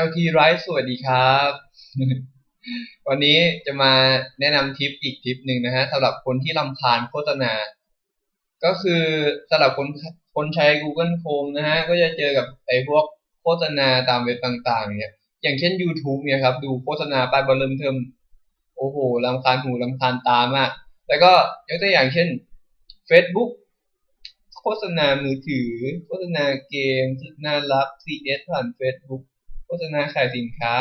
LT Right สวัสดีครับ วันนี้จะมาแนะนำทิปอีกทิปหนึ่งนะฮะสำหรับคนที่รำคาญโฆษณา ก็คือสำหรับคนคนใช้ Google Chrome นะฮะ ก็จะเจอกับไอ้พวกโฆษณาตามเว็บต่างๆเนี่ยอย่างเช่น YouTube เนี่ยครับ ดูโฆษณาไปบอลเริ่มเทิมโอ้โหรำคาญหูรำคาญตามาก แล้วก็ยกตัวอย่างเช่น Facebook โฆษณามือถือ โฆษณาเกมน่ารัก CS ผ่าน Facebook ฆษณาขายสินค้า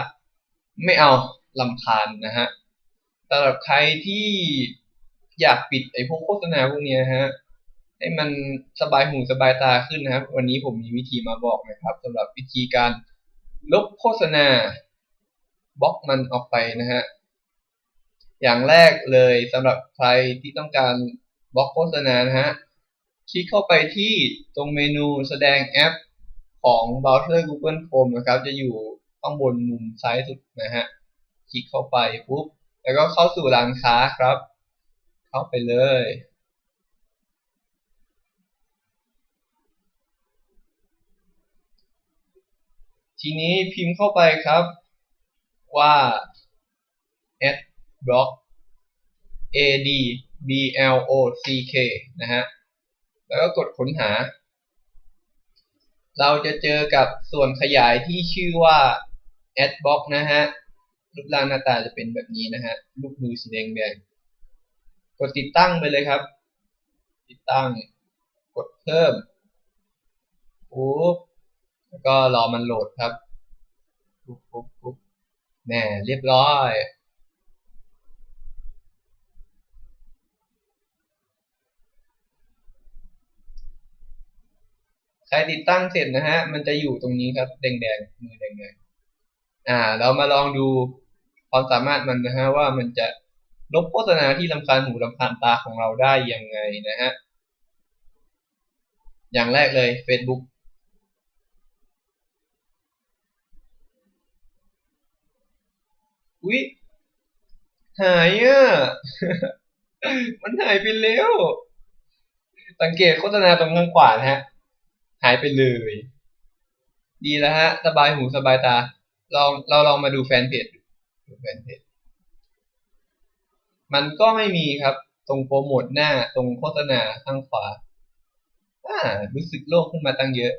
ไม่เอาลำคาญนะฮะสำหรับใครที่อยากปิดไอ้พวกโฆษณาพวกนี้ฮะให้มันสบายหูสบายตาขึ้นนะครับ วันนี้ผมมีวิธีมาบอกนะครับสำหรับวิธีการลบโฆษณาบล็อกมันออกไปนะฮะอย่างแรกเลยสำหรับใครที่ต้องการบล็อกโฆษณานะฮะคลิกเข้าไปที่ตรงเมนูแสดงแอป ของเบราว์เซอร์ Google Chrome นะครับ จะอยู่ข้างบนมุมซ้ายสุดนะฮะ คลิกเข้าไปปุ๊บ แล้วก็เข้าสู่ร้านค้าครับ เข้าไปเลย ทีนี้พิมพ์เข้าไปครับว่า ad block a d b l o c k นะฮะ แล้วก็กดค้นหา เราจะเจอกับส่วนขยายที่ชื่อว่า adbox นะฮะ รูปร่างหน้าตาจะเป็นแบบนี้นะฮะ ลูกมือสีแดงแดงกดติดตั้งไปเลยครับ ติดตั้ง กดเพิ่มปุ๊บแล้วก็รอมันโหลดครับปุ๊บปุ๊บปุ๊บแน่เรียบร้อย ใครติดตั้งเสร็จนะฮะ มันจะอยู่ตรงนี้ครับ แดงๆ มือแดงๆ อ่า เรามาลองดูความสามารถมันนะฮะว่ามันจะลบโฆษณาที่ลำคาญหูลำคาญตาของเราได้ยังไงนะฮะ อย่างแรกเลย Facebook อุ๊ย หายอะ มันหายไปแล้ว สังเกตโฆษณาตรงข้างขวานะฮะ หายไปเลย ดีแล้วฮะ สบายหูสบายตา ลองเราลองมาดูแฟนเพจดูแฟนเพจ มันก็ไม่มีครับ ตรงโปรโมทหน้าตรงโฆษณาข้างขวาอ่ารู้สึกโล่งขึ้นมาตั้งเยอะ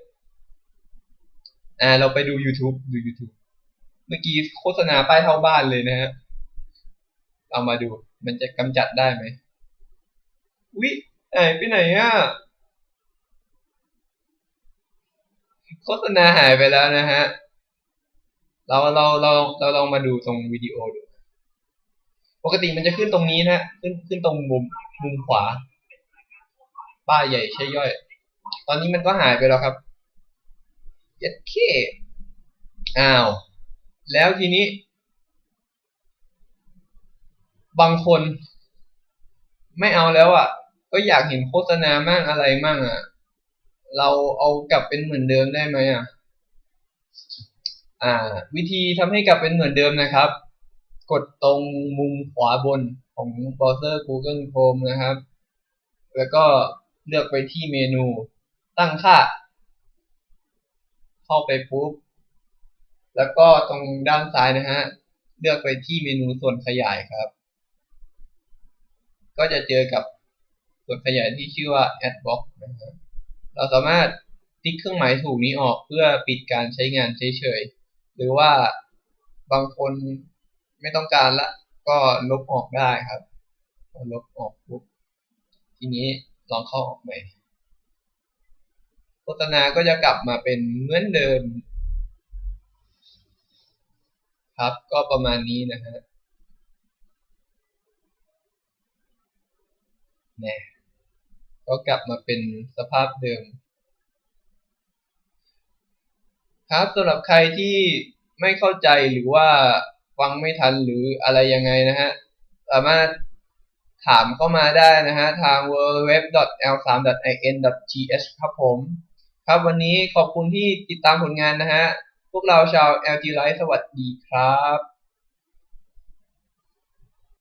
อ่า เราไปดู YouTube ดู YouTube เมื่อกี้โฆษณาป้ายเท่าบ้านเลยนะฮะ เอามาดู มันจะกำจัดได้ไหมวิหายไปไหนอะ โฆษณาหายไปแล้วนะฮะ เราเราเราเราลองมาดูตรงวิดีโอดู ปกติมันจะขึ้นตรงนี้นะขึ้นขึ้นตรงมุมมุมขวา ป้ายใหญ่ใช่ย่อย ตอนนี้มันก็หายไปแล้วครับเย็ดเคอ้าว แล้วทีนี้ บางคน ไม่เอาแล้วอะ ก็อยากเห็นโฆษณามั่งอะไรมั่งอะ เราเอากลับเป็นเหมือนเดิมได้ไหมอะอ่า วิธีทำให้กลับเป็นเหมือนเดิมนะครับ กดตรงมุมขวาบนของเบราว์เซอร์ Google Chrome นะครับ แล้วก็เลือกไปที่เมนูตั้งค่า เข้าไปปุ๊บ แล้วก็ตรงด้านซ้ายนะฮะ เลือกไปที่เมนูส่วนขยายครับ ก็จะเจอกับส่วนขยายที่ชื่อว่า Adbox นะครับ เราสามารถติ๊กเครื่องหมายถูกนี้ออกเพื่อปิดการใช้งานเฉยๆ หรือว่าบางคนไม่ต้องการละ ก็ลบออกได้ครับ ลบออกปุ๊บ ทีนี้ลองเข้าออกใหม่ โฆษณาก็จะกลับมาเป็นเหมือนเดิม ครับก็ประมาณนี้นะฮะแน่ ก็กลับมาเป็นสภาพเดิม ครับสำหรับใครที่ไม่เข้าใจหรือว่าฟังไม่ทันหรืออะไรยังไงนะฮะ สามารถถามเข้ามาได้นะฮะ ทาง www.l3.in.th ครับผม ครับวันนี้ขอบคุณที่ติดตามผลงานนะฮะ พวกเราชาว LG Live สวัสดีครับ